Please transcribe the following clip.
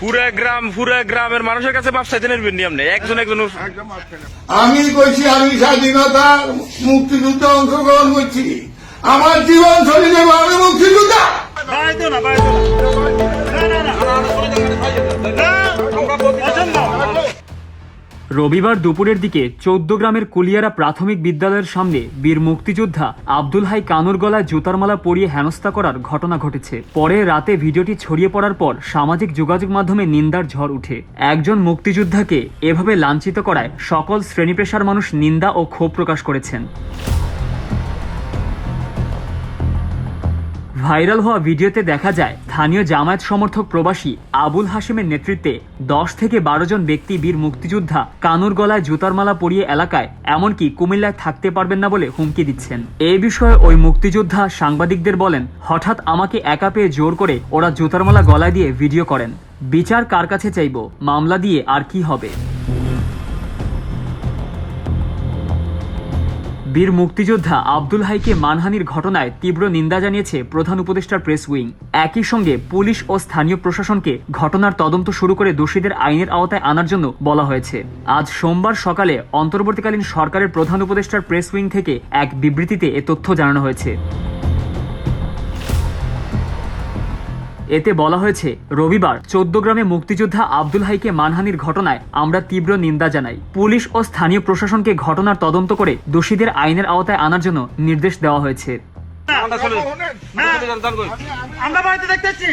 পুরা গ্রাম পুরা গ্রামের মানুষের কাছে মাপ চাইতে নেবেন নি আপনি? একজন একজন আমি কইছি আমি স্বাধীনতা মুক্তিযুদ্ধে অংশগ্রহণ করছি। আমার জীবন চলে যাবে আমি মুক্তিযোদ্ধা! না না না। রবিবার দুপুরের দিকে চৌদ্দ গ্রামের কুলিয়ারা প্রাথমিক বিদ্যালয়ের সামনে বীর মুক্তিযোদ্ধা আব্দুল হাই কানুর গলায় জুতার মালা পরিয়ে হেনস্থা করার ঘটনা ঘটেছে। পরে রাতে ভিডিওটি ছড়িয়ে পড়ার পর সামাজিক যোগাযোগ মাধ্যমে নিন্দার ঝড় উঠে। একজন মুক্তিযোদ্ধাকে এভাবে লাঞ্ছিত করায় সকল শ্রেণি পেশার মানুষ নিন্দা ও ক্ষোভ প্রকাশ করেছেন। ভাইরাল হওয়া ভিডিওতে দেখা যায়, স্থানীয় জামায়াত সমর্থক প্রবাসী আবুল হাসিমের নেতৃত্বে দশ থেকে বারো জন ব্যক্তি বীর মুক্তিযোদ্ধা কানুর গলায় জুতার মালা পরিয়ে এলাকায়, এমনকি কুমিল্লায় থাকতে পারবেন না বলে হুমকি দিচ্ছেন। এই বিষয়ে ওই মুক্তিযোদ্ধা সাংবাদিকদের বলেন, হঠাৎ আমাকে একা পেয়ে জোর করে ওরা জুতার মালা গলায় দিয়ে ভিডিও করেন। বিচার কার কাছে চাইব? মামলা দিয়ে আর কি হবে? বীর মুক্তিযোদ্ধা আব্দুল হাইকে মানহানির ঘটনায় তীব্র নিন্দা জানিয়েছে প্রধান উপদেষ্টার প্রেস উইং। একই সঙ্গে পুলিশ ও স্থানীয় প্রশাসনকে ঘটনার তদন্ত শুরু করে দোষীদের আইনের আওতায় আনার জন্য বলা হয়েছে। আজ সোমবার সকালে অন্তর্বর্তীকালীন সরকারের প্রধান উপদেষ্টার প্রেস উইং থেকে এক বিবৃতিতে এ তথ্য জানানো হয়েছে। এতে বলা হয়েছে, রবিবার চোদ্দ গ্রামে মুক্তিযোদ্ধা আব্দুল হাইকে মানহানির ঘটনায় আমরা তীব্র নিন্দা জানাই। পুলিশ ও স্থানীয় প্রশাসনকে ঘটনার তদন্ত করে দোষীদের আইনের আওতায় আনার জন্য নির্দেশ দেওয়া হয়েছে। আমরা বাড়িতে দেখতেছি।